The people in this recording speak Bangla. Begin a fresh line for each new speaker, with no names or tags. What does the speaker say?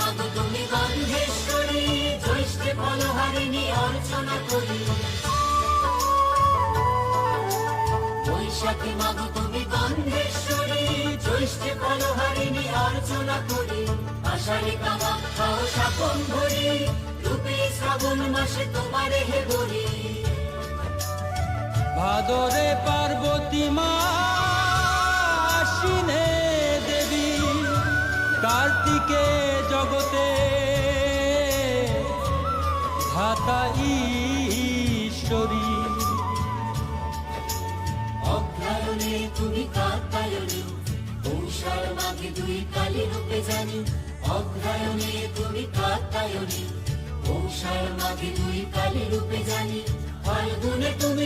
মাগো তুমি ফলহারিণী অর্চনা করি। তুমি গন্ধেশ্বরী ফলহারিণী অর্চনা করি। কামাখ্যা ও ভরি রূপে শ্রাবণ মাসে তোমারে হে
ভাদরে পার্বতী কার্তিকে জগতে ধাতা ঈশ্বরী।
অগ্রায়ণে তুমি কাত্তায়নী পৌষার মাঘে দুই কালী রূপে জানি। অগ্রায়ণে তুমি কাত্তায়নী পৌষার মাঘে দুই কালী রূপে জানি। ফাল্গুনে তুমি